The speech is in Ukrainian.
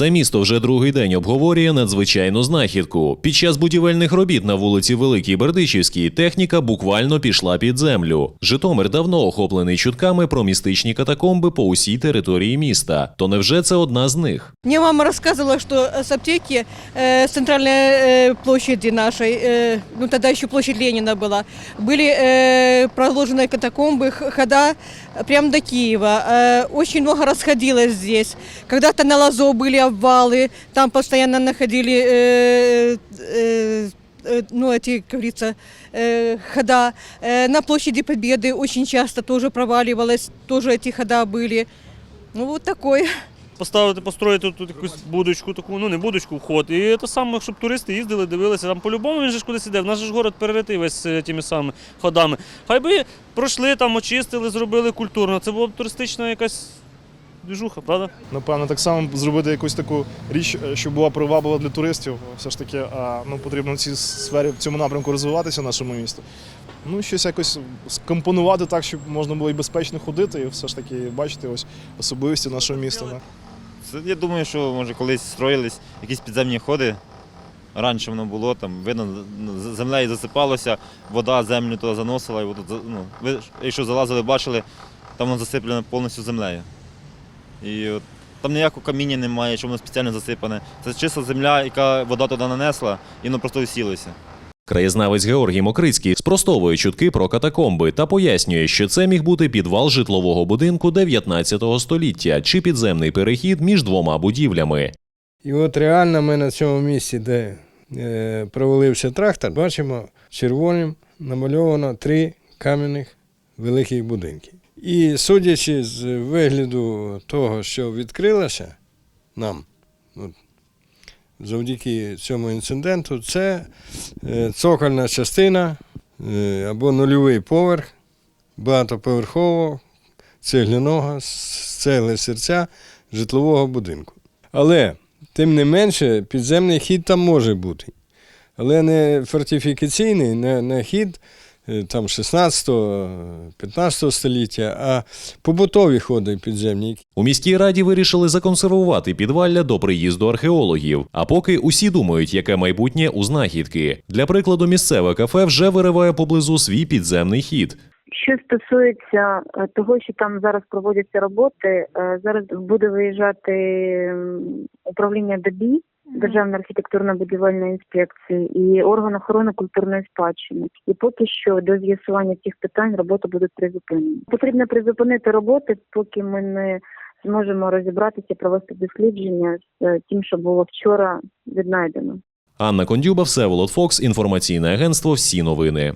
Все місто вже другий день обговорює надзвичайну знахідку. Під час будівельних робіт на вулиці Великій Бердичівській техніка буквально пішла під землю. Житомир давно охоплений чутками про містичні катакомби по усій території міста. То невже це одна з них? Мне мама рассказывала, что э, с аптеки э, с центральной э, площади нашей, э, ну тогда еще площадь Ленина была, были э, проложены катакомбы, х- хода прямо до Киева. Э, очень много расходилось здесь. Когда-то на Лазо были обвалы, там постоянно находили э, э, э, ну, эти, как говорится, э, хода. Э, на площади Победы очень часто тоже проваливалось, тоже эти хода были. Ну, вот такое. поставити, построїти тут якусь будочку, таку, ну не будочку, вход. І те саме, щоб туристи їздили, дивилися. Там по-любому він же ж кудись іде. В нас же ж город переритий весь е, тими самими ходами. Хай би пройшли там, очистили, зробили культурно. Це була б туристична якась двіжуха, правда? Напевно, так само зробити якусь таку річ, е, щоб була приваблива для туристів. Все ж таки, а, ну, потрібно в цій сфері, в цьому напрямку розвиватися в нашому місті. Ну, щось якось скомпонувати так, щоб можна було і безпечно ходити, і все ж таки бачити ось особливості нашого міста. да. Це, я думаю, що може колись строїлись якісь підземні ходи. Раніше воно було, там видно, з- землею засипалося, вода землю туди заносила, і отут, ну, ви якщо залазили, бачили, там воно засиплене повністю землею. І от, там ніякого каміння немає, що воно спеціально засипане. Це чиста земля, яка вода туди нанесла, і воно просто усілося. Краєзнавець Георгій Мокрицький спростовує чутки про катакомби та пояснює, що це міг бути підвал житлового будинку 19 століття чи підземний перехід між двома будівлями. І от реально ми на цьому місці, де е, провалився трактор, бачимо червоним намальовано три кам'яних великих будинки. І судячи з вигляду того, що відкрилося нам, от, завдяки цьому інциденту, це е, цокольна частина е, або нульовий поверх багатоповерхового цегляного з цегли серця житлового будинку. Але Тим не менше, підземний хід там може бути. Але не фортифікаційний, не, не хід там 16-15 століття, а побутові ходи підземні. У міській раді вирішили законсервувати підвалля до приїзду археологів. А поки усі думають, яке майбутнє у знахідки. Для прикладу, місцеве кафе вже вириває поблизу свій підземний хід. Що стосується е, того, що там зараз проводяться роботи, е, зараз буде виїжджати управління ДБІ, Державна архітектурно-будівельна інспекція і орган охорони культурної спадщини. І поки що до з'ясування цих питань роботи будуть призупинені. Потрібно призупинити роботи, поки ми не зможемо розібратися, провести дослідження з е, тим, що було вчора віднайдено. Анна Кондюба, Всеволод Фокс, інформаційне агентство Всі новини.